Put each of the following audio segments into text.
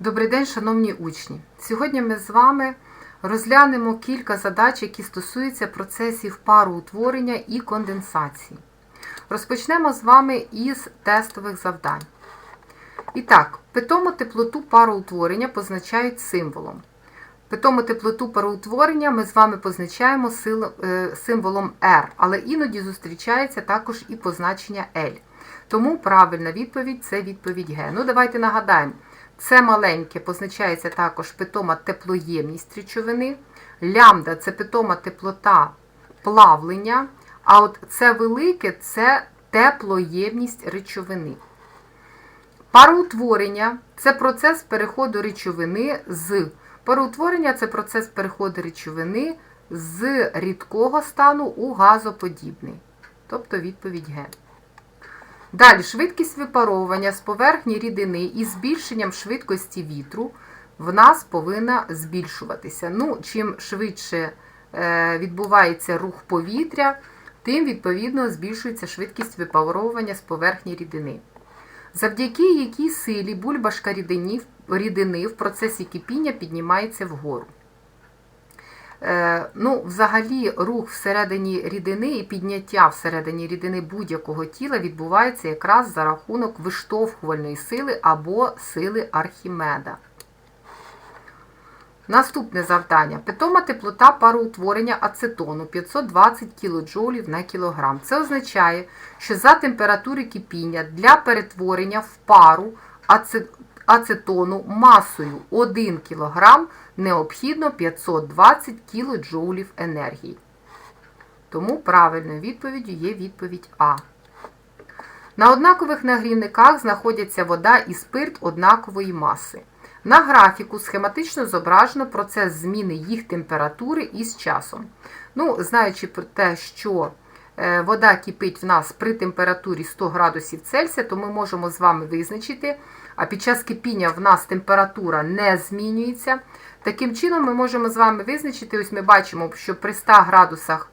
Добрий день, шановні учні! Сьогодні ми з вами розглянемо кілька задач, які стосуються процесів пароутворення і конденсації. Розпочнемо з вами із тестових завдань. І так, питому теплоту пароутворення позначають символом. Питому теплоту пароутворення ми з вами позначаємо е, символом R, але іноді зустрічається також і позначення L. Тому правильна відповідь це відповідь Г. Ну, давайте нагадаємо. Це маленьке позначається також питома теплоємність речовини. Лямбда це питома теплота плавлення. А от це велике це теплоємність речовини. Пароутворення це процес переходу речовини з. Пароутворення це процес переходу речовини з рідкого стану у газоподібний. Тобто відповідь Г. Далі швидкість випаровування з поверхні рідини із збільшенням швидкості вітру в нас повинна збільшуватися. Ну, чим швидше е, відбувається рух повітря, тим відповідно збільшується швидкість випаровування з поверхні рідини. Завдяки якій силі бульбашка рідини в процесі кипіння піднімається вгору. Е, ну, Взагалі, рух всередині рідини і підняття всередині рідини будь-якого тіла відбувається якраз за рахунок виштовхувальної сили або сили Архімеда. Наступне завдання. Питома теплота пароутворення ацетону 520 кJ на кілограм. Це означає, що за температури кипіння для перетворення в пару ацетону ацетону масою 1 кг необхідно 520 кJ енергії. Тому правильною відповіддю є відповідь А. На однакових нагрівниках знаходяться вода і спирт однакової маси. На графіку схематично зображено процес зміни їх температури із часом. Ну, Знаючи про те, що е, вода кипить в нас при температурі 100 градусів Цельсія, то ми можемо з вами визначити, а під час кипіння в нас температура не змінюється. Таким чином, ми можемо з вами визначити, ось ми бачимо, що при 100 градусах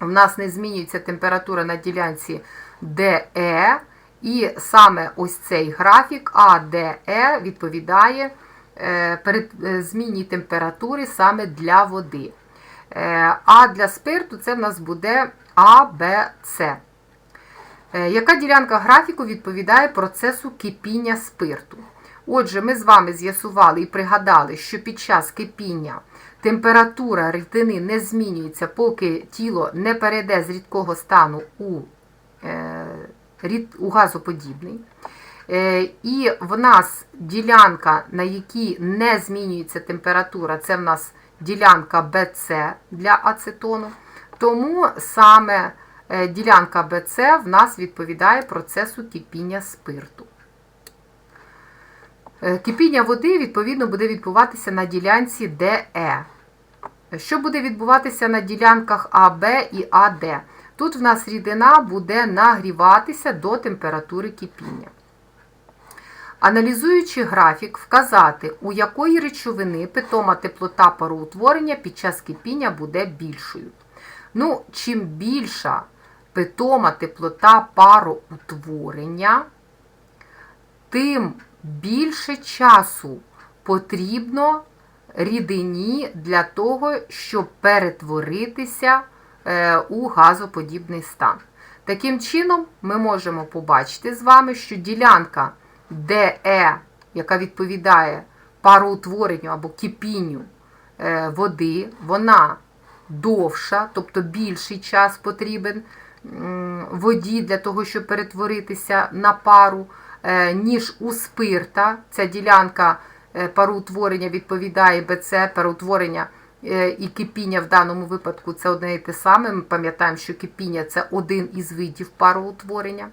в нас не змінюється температура на ділянці DE, і саме ось цей графік ADE відповідає зміні температури саме для води. А для спирту це в нас буде ABC. Яка ділянка графіку відповідає процесу кипіння спирту? Отже, ми з вами з'ясували і пригадали, що під час кипіння температура рідини не змінюється, поки тіло не перейде з рідкого стану у, е, у газоподібний. Е, і в нас ділянка, на якій не змінюється температура, це в нас ділянка BC для ацетону. Тому саме е, ділянка BC в нас відповідає процесу кипіння спирту. Е, Кипіння води, відповідно, буде відбуватися на ділянці DE. Що буде відбуватися на ділянках АБ і АД? Тут в нас рідина буде нагріватися до температури кипіння. Аналізуючи графік, вказати, у якої речовини питома теплота пароутворення під час кипіння буде більшою. Ну, Чим більша питома теплота пароутворення, тим більше часу потрібно рідині для того, щоб перетворитися у газоподібний стан. Таким чином, ми можемо побачити з вами, що ділянка DE, яка відповідає пароутворенню або кипінню води, вона довша, тобто більший час потрібен воді для того, щоб перетворитися на пару, ніж у спирта. Ця ділянка пароутворення відповідає БЦ, пароутворення і кипіння в даному випадку це одне і те саме. Ми пам'ятаємо, що кипіння це один із видів пароутворення.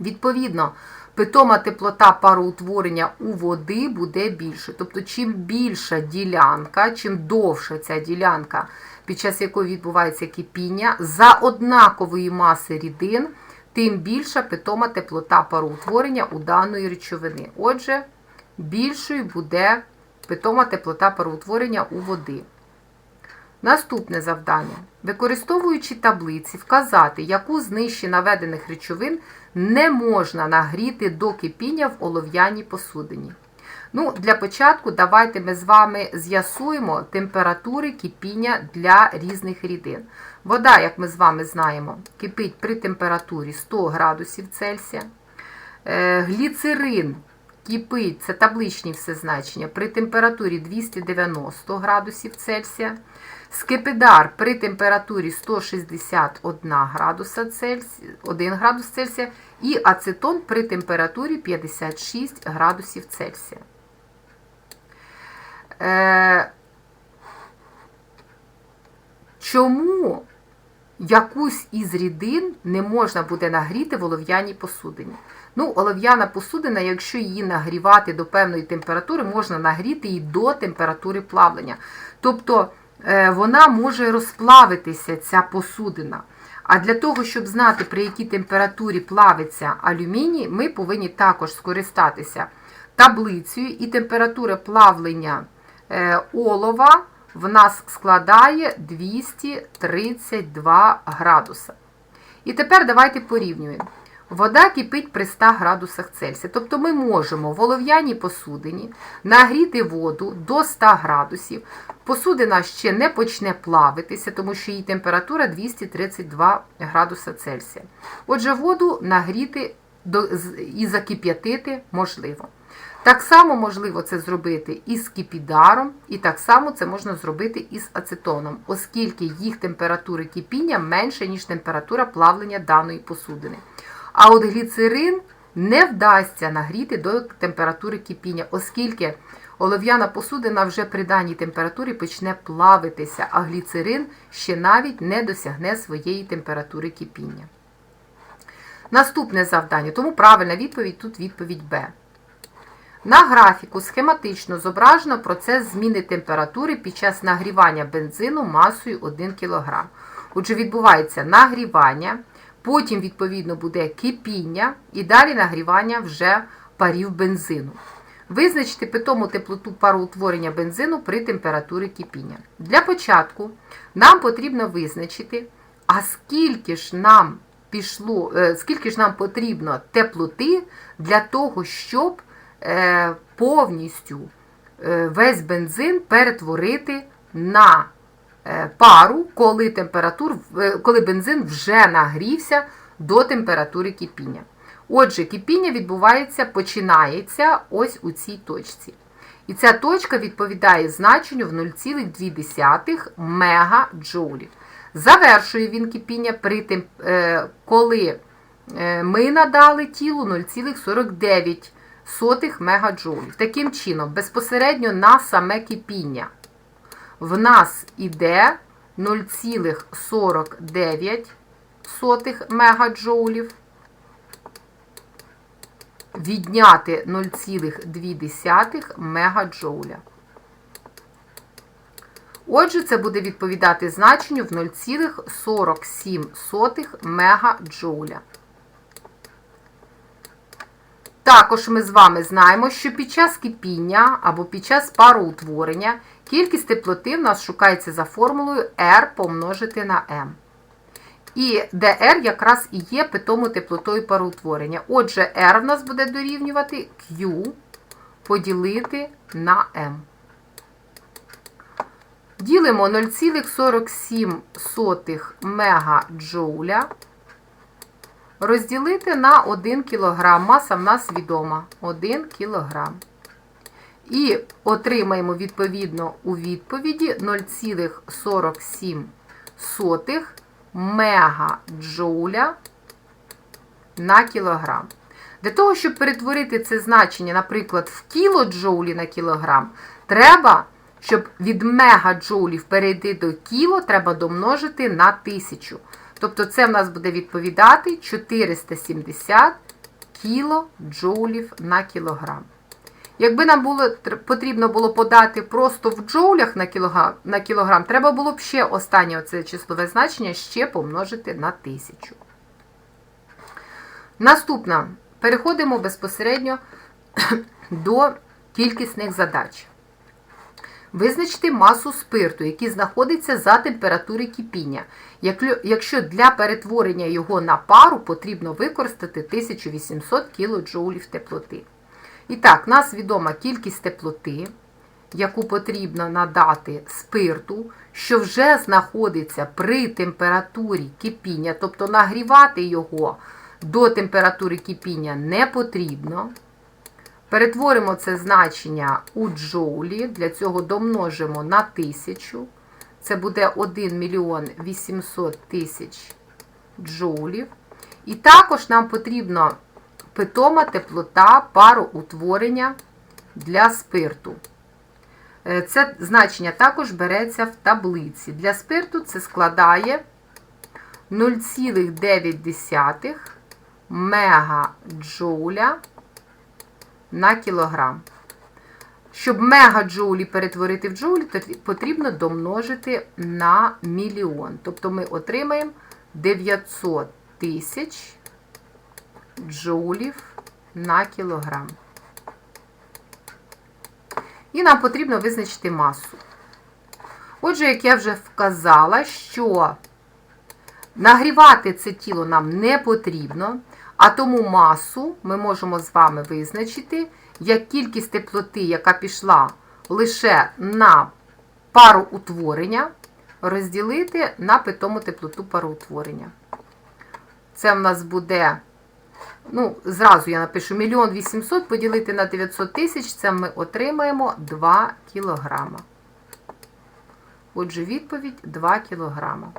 Відповідно, питома теплота пароутворення у води буде більше. Тобто, чим більша ділянка, чим довша ця ділянка, під час якої відбувається кипіння, за однакової маси рідин, тим більша питома теплота пароутворення у даної речовини. Отже, більшою буде питома теплота пароутворення у води. Наступне завдання. Використовуючи таблиці, вказати, яку з нижче наведених речовин не можна нагріти до кипіння в олов'яній посудині. Ну, Для початку давайте ми з вами з'ясуємо температури кипіння для різних рідин. Вода, як ми з вами знаємо, кипить при температурі 100 градусів Цельсія. Е, Гліцерин кипить, це табличні все значення, при температурі 290 градусів Цельсія. Скипидар при температурі 161 градуса Цельсія, 1 градус Цельсія і ацетон при температурі 56 градусів Цельсія. Е, чому якусь із рідин не можна буде нагріти в олов'яній посудині? Ну, олов'яна посудина, якщо її нагрівати до певної температури, можна нагріти її до температури плавлення. Тобто вона може розплавитися, ця посудина. А для того, щоб знати, при якій температурі плавиться алюміній, ми повинні також скористатися таблицею, і температура плавлення е, олова в нас складає 232 градуса. І тепер давайте порівнюємо. Вода кипить при 100 градусах Цельсія. Тобто ми можемо в олов'яній посудині нагріти воду до 100 градусів. Посудина ще не почне плавитися, тому що її температура 232 градуса Цельсія. Отже, воду нагріти і закип'ятити можливо. Так само можливо це зробити із кипідаром, і так само це можна зробити із ацетоном, оскільки їх температури кипіння менше, ніж температура плавлення даної посудини. А от гліцерин не вдасться нагріти до температури кипіння, оскільки олов'яна посудина вже при даній температурі почне плавитися, а гліцерин ще навіть не досягне своєї температури кипіння. Наступне завдання, тому правильна відповідь тут відповідь Б. На графіку схематично зображено процес зміни температури під час нагрівання бензину масою 1 кг. Отже, відбувається нагрівання, потім, відповідно, буде кипіння і далі нагрівання вже парів бензину. Визначити питому теплоту пароутворення бензину при температурі кипіння. Для початку нам потрібно визначити, а скільки ж нам пішло, скільки ж нам потрібно теплоти для того, щоб Е, повністю е, весь бензин перетворити на е, пару, коли температур, коли бензин вже нагрівся до температури кипіння. Отже, кипіння відбувається, починається ось у цій точці. І ця точка відповідає значенню в 0,2 мегаджоулів. Завершує він кипіння, при тим, коли ми надали тілу 0,49 сотих мегаджоулів. Таким чином, безпосередньо на саме кипіння в нас іде 0,49 мегаджоулів. Відняти 0,2 мегаджоуля. Отже, це буде відповідати значенню в 0,47 мегаджоуля. Також ми з вами знаємо, що під час кипіння або під час пароутворення кількість теплоти в нас шукається за формулою R помножити на M. І DR якраз і є питому теплотою пароутворення. Отже, R в нас буде дорівнювати Q поділити на M. Ділимо 0,47 мегаджоуля розділити на 1 кг. Маса в нас відома 1 кг. І отримаємо відповідно у відповіді 0,47 мегаджоуля на кілограм. Для того, щоб перетворити це значення, наприклад, в кілоджоулі на кілограм, треба, щоб від мегаджоулів перейти до кіло, треба домножити на 1000. Тобто це в нас буде відповідати 470 кілоджоулів на кілограм. Якби нам було, потрібно було подати просто в джоулях на кілограм, на кілограм, треба було б ще останнє оце числове значення ще помножити на 1000. Наступна. Переходимо безпосередньо до кількісних задач. Визначити масу спирту, який знаходиться за температури кипіння, якщо для перетворення його на пару потрібно використати 1800 кДж теплоти. І так, нас відома кількість теплоти, яку потрібно надати спирту, що вже знаходиться при температурі кипіння, тобто нагрівати його до температури кипіння не потрібно. Перетворимо це значення у джоулі, для цього домножимо на 1000. Це буде 1 мільйон 800 тисяч джоулів. І також нам потрібно питома теплота пароутворення для спирту. Е, Це значення також береться в таблиці. Для спирту це складає 0,9 мегаджоуля на кілограм. Щоб мегаджоулі перетворити в джоулі, то потрібно домножити на мільйон. Тобто ми отримаємо 900 тисяч джоулів на кілограм. І нам потрібно визначити масу. Отже, як я вже вказала, що нагрівати це тіло нам не потрібно, а тому масу ми можемо з вами визначити як кількість теплоти, яка пішла лише на пароутворення, розділити на питому теплоту пароутворення. Це в нас буде, ну, зразу я напишу 1 800 поділити на 900 тисяч, це ми отримаємо 2 кілограма. Отже, відповідь 2 кілограма.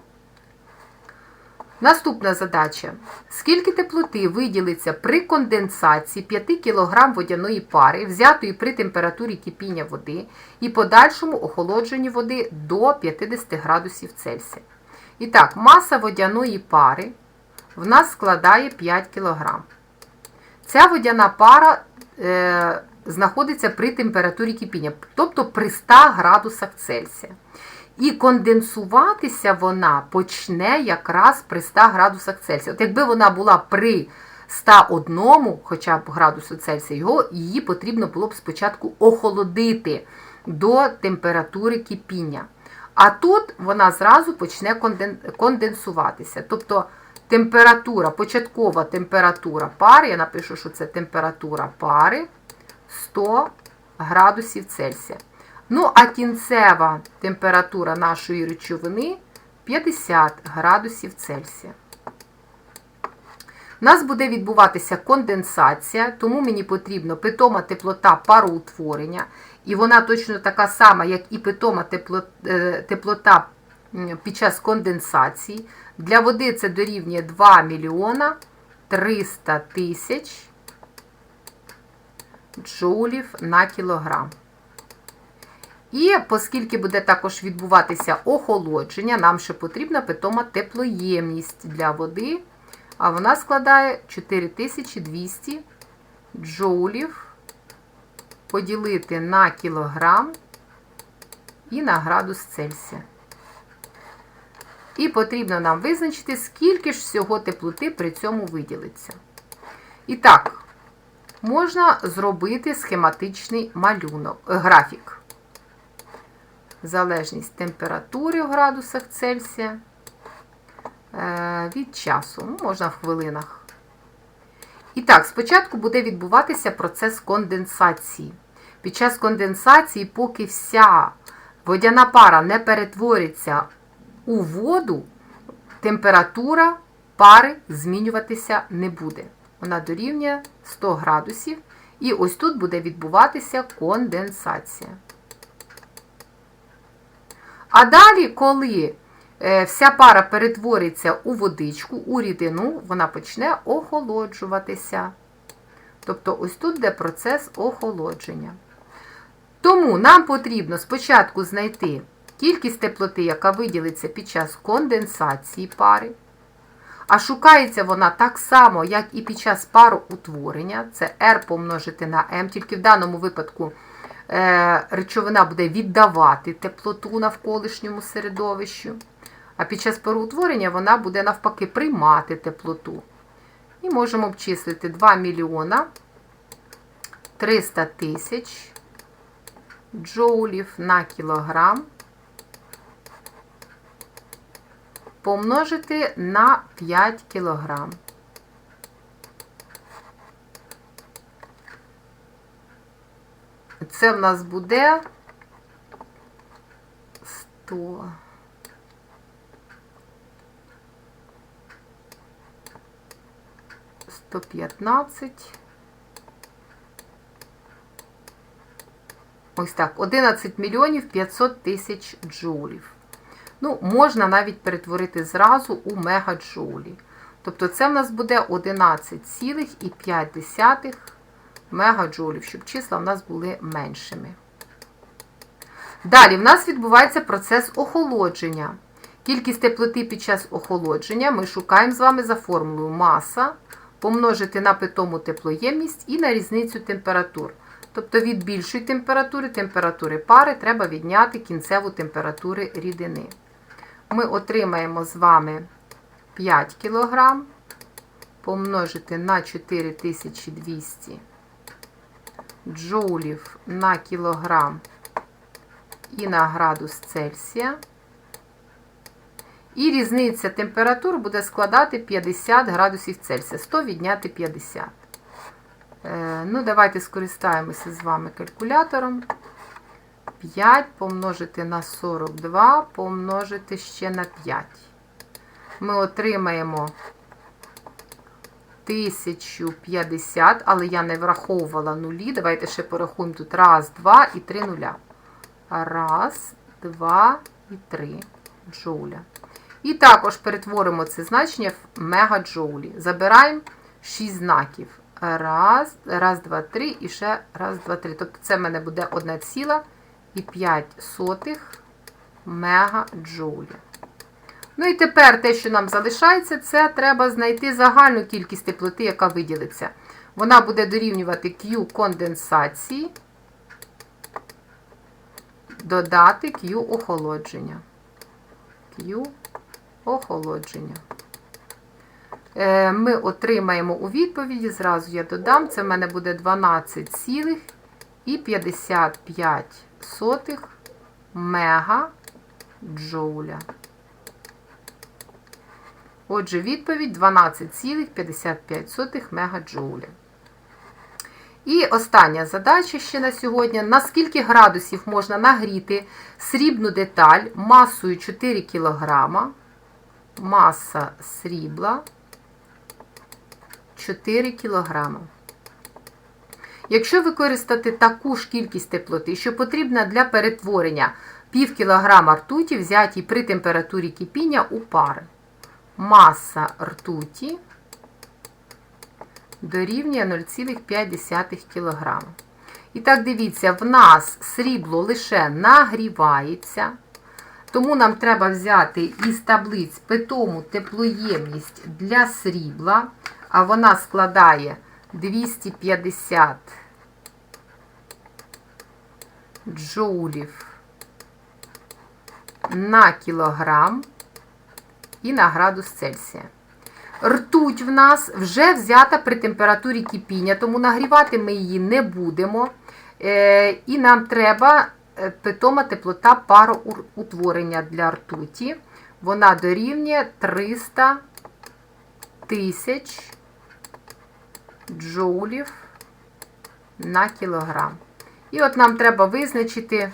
Наступна задача. Скільки теплоти виділиться при конденсації 5 кг водяної пари, взятої при температурі кипіння води і подальшому охолодженні води до 50 градусів Цельсія? І так, маса водяної пари в нас складає 5 кг. Ця водяна пара е, знаходиться при температурі кипіння, тобто при 100 градусах Цельсія. І конденсуватися вона почне якраз при 100 градусах Цельсія. От якби вона була при 101 хоча б градусу Цельсія, його, її потрібно було б спочатку охолодити до температури кипіння. А тут вона зразу почне конденсуватися. Тобто температура, початкова температура пари, я напишу, що це температура пари 100 градусів Цельсія. Ну, а кінцева температура нашої речовини 50 градусів Цельсія. У нас буде відбуватися конденсація, тому мені потрібно питома теплота пароутворення. І вона точно така сама, як і питома теплота під час конденсації. Для води це дорівнює 2 мільйона 300 тисяч джоулів на кілограм. І оскільки буде також відбуватися охолодження, нам ще потрібна питома теплоємність для води, а вона складає 4200 джоулів поділити на кілограм і на градус Цельсія. І потрібно нам визначити, скільки ж всього теплоти при цьому виділиться. І так, можна зробити схематичний малюнок, графік залежність температури в градусах Цельсія від часу, ну, можна в хвилинах. І так, спочатку буде відбуватися процес конденсації. Під час конденсації, поки вся водяна пара не перетвориться у воду, температура пари змінюватися не буде. Вона дорівнює 100 градусів. І ось тут буде відбуватися конденсація. А далі, коли е, вся пара перетвориться у водичку, у рідину, вона почне охолоджуватися. Тобто, ось тут де процес охолодження. Тому нам потрібно спочатку знайти кількість теплоти, яка виділиться під час конденсації пари. А шукається вона так само, як і під час пароутворення. Це R помножити на M, тільки в даному випадку. Е, речовина буде віддавати теплоту навколишньому середовищу, а під час переутворення вона буде навпаки приймати теплоту. І можемо обчислити 2 мільйона 300 тисяч джоулів на кілограм помножити на 5 кілограм. це в нас буде 100. Сто п'ятнадцять. Ось так, 11 мільйонів 500 тисяч джоулів. Ну, можна навіть перетворити зразу у мегаджоулі. Тобто це в нас буде 11,5 мегаджоулів, щоб числа в нас були меншими. Далі в нас відбувається процес охолодження. Кількість теплоти під час охолодження ми шукаємо з вами за формулою маса помножити на питому теплоємність і на різницю температур. Тобто від більшої температури, температури пари, треба відняти кінцеву температуру рідини. Ми отримаємо з вами 5 кг помножити на 4200 джоулів на кілограм і на градус Цельсія. І різниця температур буде складати 50 градусів Цельсія. 100 відняти 50. Е, ну, давайте скористаємося з вами калькулятором. 5 помножити на 42, помножити ще на 5. Ми отримаємо 1050, але я не враховувала нулі. Давайте ще порахуємо тут раз, два і три нуля. Раз, два і три джоуля. І також перетворимо це значення в мегаджоулі. Забираємо 6 знаків. Раз, раз, два, три і ще раз, два, три. Тобто це в мене буде 1,5 мегаджоулі. Ну і тепер те, що нам залишається, це треба знайти загальну кількість теплоти, яка виділиться. Вона буде дорівнювати Q конденсації, додати Q охолодження. Q охолодження. Е, Ми отримаємо у відповіді, зразу я додам, це в мене буде 12,55 мегаджоуля. Отже, відповідь 12,55 мегаджоуля. І остання задача ще на сьогодні. На скільки градусів можна нагріти срібну деталь масою 4 кг, маса срібла 4 кг. Якщо використати таку ж кількість теплоти, що потрібна для перетворення пів кілограма ртуті, взятій при температурі кипіння у пари. Маса ртуті дорівнює 0,5 кг. І так, дивіться, в нас срібло лише нагрівається, тому нам треба взяти із таблиць питому теплоємність для срібла, а вона складає 250 джоулів на кілограм і на градус Цельсія. Ртуть в нас вже взята при температурі кипіння, тому нагрівати ми її не будемо. Е, І нам треба е, питома теплота пароутворення для ртуті. Вона дорівнює 300 тисяч джоулів на кілограм. І от нам треба визначити,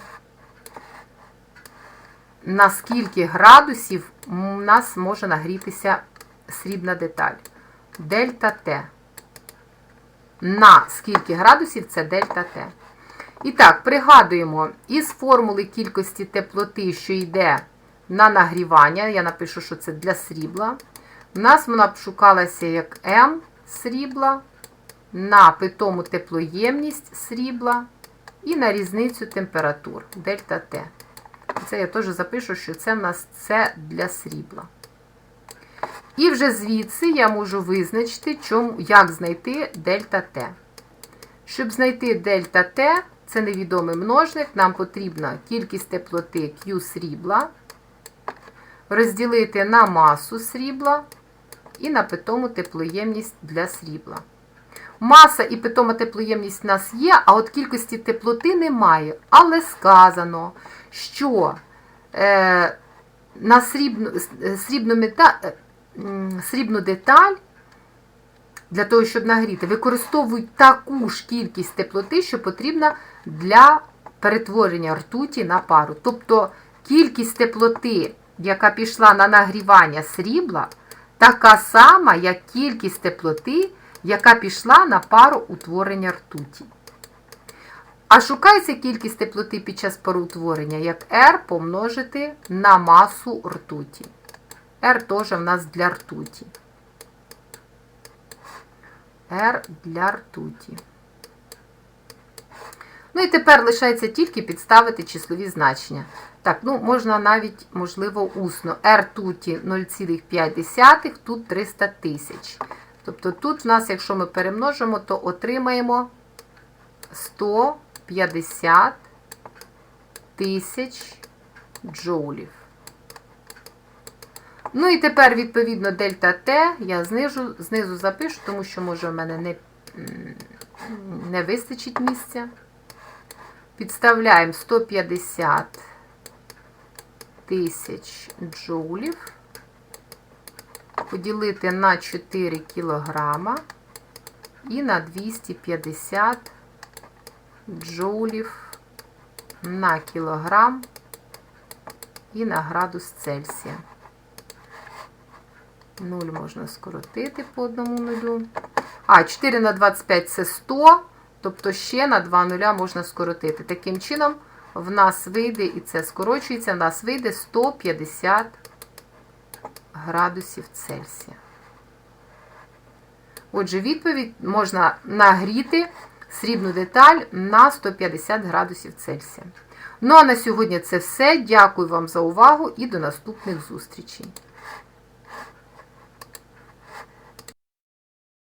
на скільки градусів у нас може нагрітися срібна деталь. Дельта Т. На скільки градусів це дельта Т. І так, пригадуємо, із формули кількості теплоти, що йде на нагрівання, я напишу, що це для срібла. У нас вона б шукалася як М срібла, на питому теплоємність срібла і на різницю температур дельта Т. Це я теж запишу, що це в нас це для срібла. І вже звідси я можу визначити, чому, як знайти дельта Т. Щоб знайти дельта Т, це невідомий множник, нам потрібна кількість теплоти Q срібла, розділити на масу срібла і на питому теплоємність для срібла. Маса і питома теплоємність в нас є, а от кількості теплоти немає. Але сказано, що е, на срібну, срібну, мета, е, срібну деталь для того, щоб нагріти, використовують таку ж кількість теплоти, що потрібна для перетворення ртуті на пару. Тобто кількість теплоти, яка пішла на нагрівання срібла, така сама, як кількість теплоти, яка пішла на пару утворення ртуті. А шукається кількість теплоти під час пароутворення, як R помножити на масу ртуті. R теж в нас для ртуті. R для ртуті. Ну і тепер лишається тільки підставити числові значення. Так, ну можна навіть, можливо, усно. R туті 0,5, тут 300 тисяч. Тобто тут в нас, якщо ми перемножимо, то отримаємо 150 тисяч джоулів. Ну і тепер, відповідно, дельта Т я знизу, знизу запишу, тому що, може, в мене не, не вистачить місця. Підставляємо 150 тисяч джоулів, поділити на 4 кілограма і на 250 джоулів на кілограм і на градус Цельсія. 0 можна скоротити по одному нулю. А, 4 на 25 це 100, тобто ще на 2 нуля можна скоротити. Таким чином, в нас вийде, і це скорочується, в нас вийде 150 градусів Цельсія. Отже, відповідь можна нагріти срібну деталь на 150 градусів Цельсія. Ну а на сьогодні це все. Дякую вам за увагу і до наступних зустрічей.